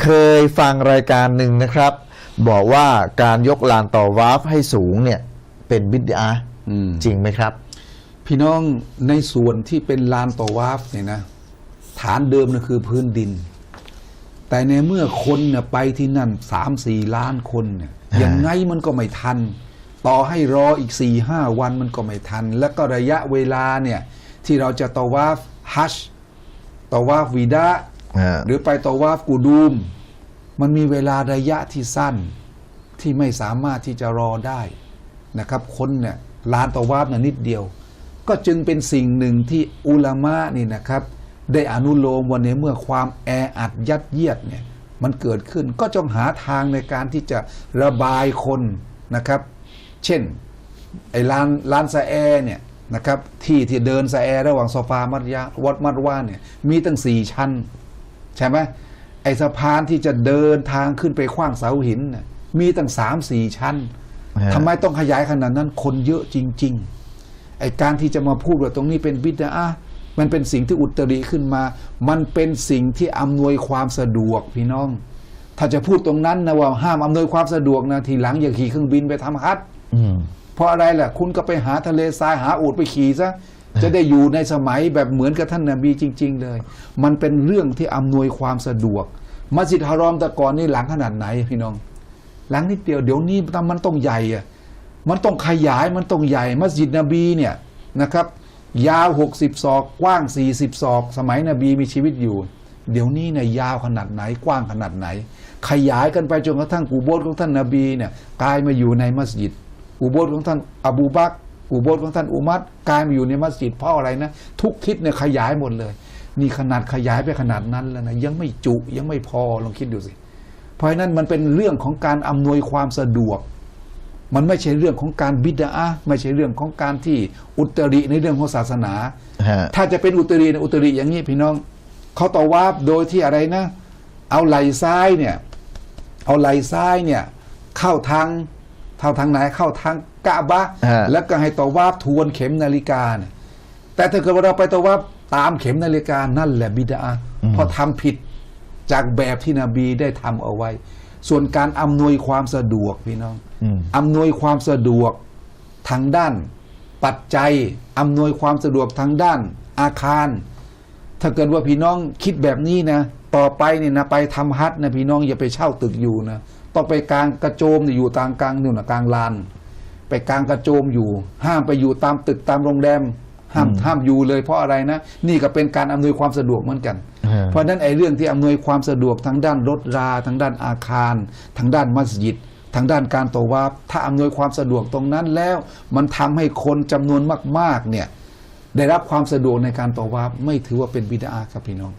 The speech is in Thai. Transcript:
เคยฟังรายการหนึ่งนะครับ บอกว่าการยกลานต่อวาฟให้สูงเนี่ยเป็นบิดาอืมจริงไหมครับ พี่น้องในส่วนที่เป็นลานต่อวาฟเนี่ยนะ ฐานเดิมนะคือพื้นดิน แต่ในเมื่อคนเนี่ยไปที่นั่นสามสี่ล้านคนเนี่ยฮะยังไงมันก็ไม่ทัน ต่อให้รออีกสี่ห้าวันมันก็ไม่ทัน แล้วก็ระยะเวลาเนี่ยที่เราจะตอวาฟฮัชตอวาฟวีดะอ่า หรือไปตอวาฟกูดูม มันมีเวลาระยะที่สั้นที่ไม่สามารถที่จะรอได้นะครับ คนเนี่ยลานตอวาฟน่นิดเดียว ก็จึงเป็นสิ่งหนึ่งที่อุลามะนี่นะครับ ได้อนุโลมวันในเมื่อความแออัดยัดเยียดเนี่ยมันเกิดขึ้นก็จงหาทางในการที่จะระบายคนนะครับ เช่นไอ้ลานลานสะแอเนี่ยนะครับที่ที่เดินสะแอระหว่างโซฟามัดยะวัดมัดว่าเนี่ยมีตั้งสี่ชั้น ใช่ไหมไอ้สะพานที่จะเดินทางขึ้นไปขว้างเสาหินน่ะมีตั้งสามสี่ชั้นฮะทำไมต้องขยายขนาดนั้นคนเยอะจริง ๆ ไอ้การที่จะมาพูดว่าตรงนี้เป็นบิดามันเป็นสิ่งที่อุตริขึ้นมา มันเป็นสิ่งที่อำนวยความสะดวกพี่น้อง ถ้าจะพูดตรงนั้นนะว่าห้ามอำนวยความสะดวกนะทีหลังอย่าขี่เครื่องบินไปทำฮัทอืมเพราะอะไรล่ะ คุณก็ไปหาทะเลทรายหาอูดไปขี่ซะ จะได้อยู่ในสมัยแบบเหมือนกับท่านนบีจริง ๆ เลย มันเป็นเรื่องที่อำนวยความสะดวก มัสยิดฮารอมแต่ก่อนนี่หลังขนาดไหนพี่น้อง หลังนิดเดียวเดี๋ยวนี้มันต้องใหญ่อะมันต้องขยายมันต้องใหญ่ มัสยิดนบีเนี่ยนะครับ ยาว 60 ศอก กว้าง 40 ศอก สมัยนบีมีชีวิตอยู่ เดี๋ยวนี้เนี่ยยาวขนาดไหนกว้างขนาดไหน ขยายกันไปจนกระทั่งกูโบสถของท่านนบีเนี่ยกลายมาอยู่ในมัสยิดอุโบสถของท่านอบูบักร อุโบสถของท่านอุมัดกลายมาอยู่ในมัสยิดเพราะอะไรนะ ทุกทิศเนี่ยขยายหมดเลย นี่ขนาดขยายไปขนาดนั้นแล้วนะยังไม่จุยังไม่พอลองคิดดูสิ เพราะฉะนั้นมันเป็นเรื่องของการอำนวยความสะดวก มันไม่ใช่เรื่องของการบิดาไม่ใช่เรื่องของการที่อุตริในเรื่องของศาสนาฮะถ้าจะเป็นอุตรีนะอุตรีอย่างนี้พี่น้องเขาต่อวาบโดยที่อะไรนะ เอาไหล่ซ้ายเนี่ยเอาไหล่ซ้ายเนี่ยเข้าทาง เท่าทางไหนเข้าทางกะบะฮะแล้วก็ให้ต่อวาบทวนเข็มนาฬิกาเนี่ยแต่ถ้าเกิดว่าเราไปต่อวาบตามเข็มนาฬิกานั่นแหละบิดาเพราะทำผิดจากแบบที่นบีได้ทำเอาไว้ ส่วนการอำนวยความสะดวกพี่น้อง อืม อำนวยความสะดวกทางด้าน ปัจจัย อำนวยความสะดวกทางด้านอาคาร ถ้าเกิดว่าพี่น้องคิดแบบนี้นะ ต่อไปเนี่ยนะไปทำฮัทนะพี่น้องอย่าไปเช่าตึกอยู่นะต้องไปกลางกระโจมเนี่ยอยู่ตามกลางนู่นนะกลางลาน ไปกลางกระโจมอยู่ ห้ามไปอยู่ตามตึกตามโรงแรมห้ามห้ามอยู่เลยเพราะอะไรนะ นี่ก็เป็นการอำนวยความสะดวกเหมือนกันฮะเพราะฉะนั้นไอ้เรื่องที่อำนวยความสะดวกทางด้านรถราทางด้านอาคาร ทางด้านมัสยิดทางด้านการต่อวาบถ้าอำนวยความสะดวกตรงนั้นแล้ว มันทำให้คนจำนวนมากๆเนี่ยได้รับความสะดวกในการต่อวาบไม่ถือว่าเป็นบิดาครับพี่น้อง